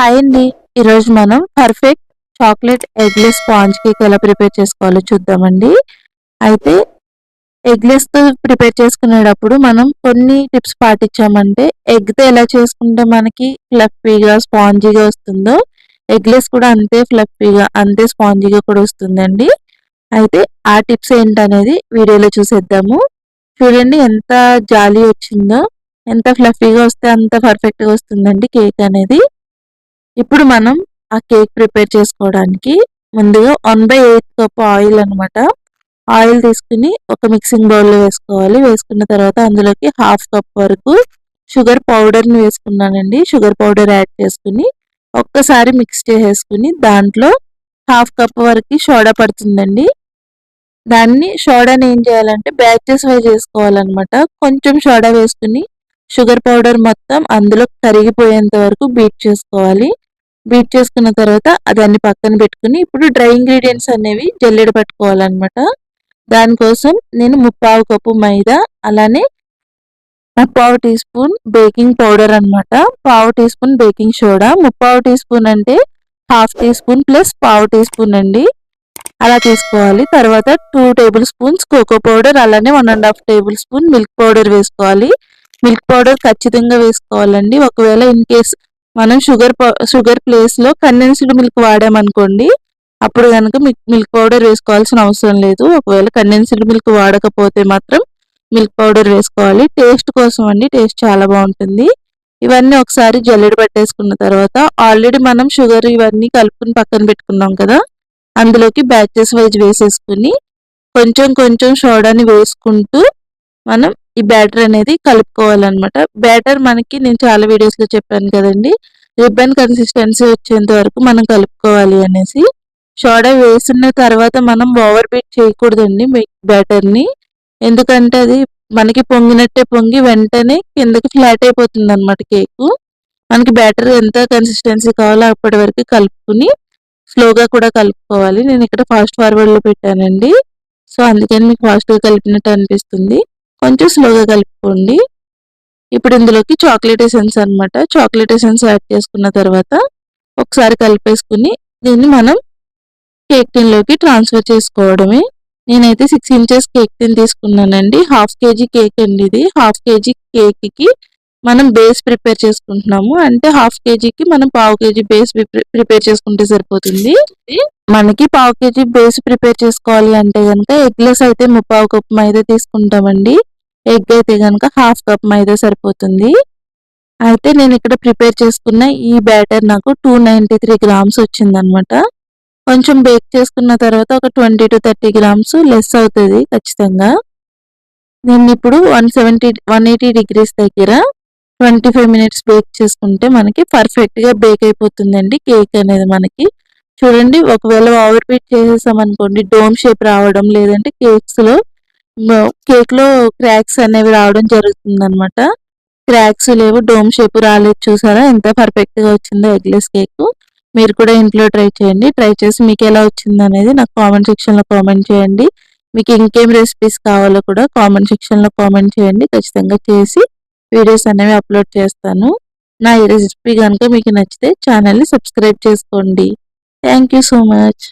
Hi అండి. ఈరోజు మనం perfect chocolate eggless sponge cake ఎలా ప్రిపేర్ చేసుకోవాలో చూద్దామండి. అయితే ఎగ్లెస్తో ప్రిపేర్ చేసుకునేటప్పుడు మనం కొన్ని టిప్స్ పాటించామంటే ఎగ్తో ఎలా చేసుకుంటే మనకి ఫ్లఫీగా స్పాంజీగా వస్తుందో ఎగ్లెస్ కూడా అంతే ఫ్లఫీగా అంతే స్పాంజీగా కూడా వస్తుందండి. అయితే ఆ టిప్స్ ఏంటనేది వీడియోలో చూసేద్దాము. చూడండి ఎంత జాలీ వచ్చిందో ఎంత ఫ్లఫీగా వస్తే అంత పర్ఫెక్ట్గా వస్తుందండి కేక్ అనేది. ఇప్పుడు మనం ఆ కేక్ ప్రిపేర్ చేసుకోవడానికి ముందుగా one by eighth cup oil అనమాట ఆయిల్ తీసుకుని ఒక మిక్సింగ్ బౌల్లో వేసుకోవాలి. వేసుకున్న తర్వాత అందులోకి హాఫ్ కప్ వరకు షుగర్ పౌడర్ని వేసుకున్నానండి. షుగర్ పౌడర్ యాడ్ చేసుకుని ఒక్కసారి మిక్స్ చేసేసుకుని దాంట్లో హాఫ్ కప్ వరకు సోడా పడుతుందండి. దాన్ని సోడాని ఏం చేయాలంటే బ్యాచెస్ వై చేసుకోవాలన్నమాట. కొంచెం సోడా వేసుకుని షుగర్ పౌడర్ మొత్తం అందులో కరిగిపోయేంత వరకు బీట్ చేసుకోవాలి. బీట్ చేసుకున్న తర్వాత దాన్ని పక్కన పెట్టుకుని ఇప్పుడు డ్రై ఇంగ్రీడియంట్స్ అనేవి జల్లెడ పట్టుకోవాలన్నమాట. దానికోసం నేను ముప్పావు కప్పు మైదా అలానే ముప్పావు టీ స్పూన్ బేకింగ్ పౌడర్ అనమాట పావు టీ స్పూన్ బేకింగ్ సోడా ముప్పావు టీ స్పూన్ అంటే హాఫ్ టీ స్పూన్ ప్లస్ పావు టీ స్పూన్ అండి. అలా తీసుకోవాలి తర్వాత two tablespoons cocoa powder అలానే one and half tablespoon milk powder వేసుకోవాలి. మిల్క్ పౌడర్ ఖచ్చితంగా వేసుకోవాలండి. ఒకవేళ ఇన్ కేస్ మనం షుగర్ షుగర్ ప్లేస్లో కండెన్స్డ్ మిల్క్ వాడామనుకోండి అప్పుడు కనుక మిల్క్ పౌడర్ వేసుకోవాల్సిన అవసరం లేదు. ఒకవేళ కండెన్స్డ్ మిల్క్ వాడకపోతే మాత్రం మిల్క్ పౌడర్ వేసుకోవాలి. టేస్ట్ కోసం అండి టేస్ట్ చాలా బాగుంటుంది. ఇవన్నీ ఒకసారి జల్లెడ పట్టేసుకున్న తర్వాత ఆల్రెడీ మనం షుగర్ ఇవన్నీ కలుపుకుని పక్కన పెట్టుకున్నాం కదా అందులోకి బ్యాచెస్ వైజ్ వేసేసుకుని కొంచెం కొంచెం సోడాని వేసుకుంటూ మనం ఈ బ్యాటర్ అనేది కలుపుకోవాలన్నమాట. బ్యాటర్ మనకి నేను చాలా వీడియోస్లో చెప్పాను కదండి. రిబ్బన్ కన్సిస్టెన్సీ వచ్చేంత వరకు మనం కలుపుకోవాలి అనేసి. సోడా వేసిన తర్వాత మనం ఓవర్ బీట్ చేయకూడదండి బ్యాటర్ని. ఎందుకంటే అది మనకి పొంగినట్టే పొంగి వెంటనే కిందకి ఫ్లాట్ అయిపోతుంది అనమాట కేకు. మనకి బ్యాటర్ ఎంత కన్సిస్టెన్సీ కావాలో అప్పటి వరకు కలుపుకుని స్లోగా కూడా కలుపుకోవాలి. నేను ఇక్కడ ఫాస్ట్ ఫార్వర్డ్లో పెట్టానండి. సో అందుకని మీకు ఫాస్ట్గా కలిపినట్టు అనిపిస్తుంది. కొంచెం స్లోగా కలుపుకోండి. ఇప్పుడు ఇందులోకి చాక్లెట్ ఎసెన్స్ అనమాట చాక్లెట్ ఎసెన్స్ యాడ్ చేసుకున్న తర్వాత ఒకసారి కలిపేసుకుని దీన్ని మనం కేక్ టిన్లోకి ట్రాన్స్ఫర్ చేసుకోవడమే. నేనైతే సిక్స్ ఇంచెస్ కేక్ టిన్ తీసుకున్నానండి. హాఫ్ కేజీ కేక్ అండి ఇది. హాఫ్ కేజీ కేక్కి మనం బేస్ ప్రిపేర్ చేసుకుంటున్నాము. అంటే హాఫ్ కేజీకి మనం పావు కేజీ బేస్ ప్రిపేర్ చేసుకుంటే సరిపోతుంది. మనకి పావు కేజీ బేస్ ప్రిపేర్ చేసుకోవాలి అంటే కనుక ఎగ్లెస్ అయితే ముప్పావు కప్పు మైదా తీసుకుంటామండి. ఎగ్ అయితే కనుక హాఫ్ కప్ మైదా సరిపోతుంది. అయితే నేను ఇక్కడ ప్రిపేర్ చేసుకున్న ఈ బ్యాటర్ నాకు టూ నైంటీ త్రీ గ్రామ్స్ వచ్చిందనమాట కొంచెం బేక్ చేసుకున్న తర్వాత ఒక twenty to thirty grams less అవుతుంది ఖచ్చితంగా. నేను ఇప్పుడు one seventy one eighty degrees దగ్గర ట్వంటీ ఫైవ్ మినిట్స్ బేక్ చేసుకుంటే మనకి పర్ఫెక్ట్గా బేక్ అయిపోతుందండి కేక్ అనేది మనకి. చూడండి ఒకవేళ ఓవర్ బీట్ చేసేసాం అనుకోండి డోమ్ షేప్ రావడం లేదంటే కేక్స్లో కేక్లో క్రాక్స్ అనేవి రావడం జరుగుతుంది అనమాట క్రాక్స్ లేవు డోమ్ షేప్ రాలేదు చూసారా? ఎంత పర్ఫెక్ట్గా వచ్చిందో ఎగ్లెస్ కేక్. మీరు కూడా ఇంట్లో ట్రై చేయండి. ట్రై చేసి మీకు ఎలా వచ్చింది అనేది నాకు కామెంట్ సెక్షన్లో కామెంట్ చేయండి. మీకు ఇంకేం రెసిపీస్ కావాలో కూడా కామెంట్ సెక్షన్లో కామెంట్ చేయండి. ఖచ్చితంగా చేసి వీడియోస్ అనేవి అప్లోడ్ చేస్తాను. నా ఈ రెసిపీ కనుక మీకు నచ్చితే ఛానల్ని సబ్స్క్రైబ్ చేసుకోండి. Thank so much.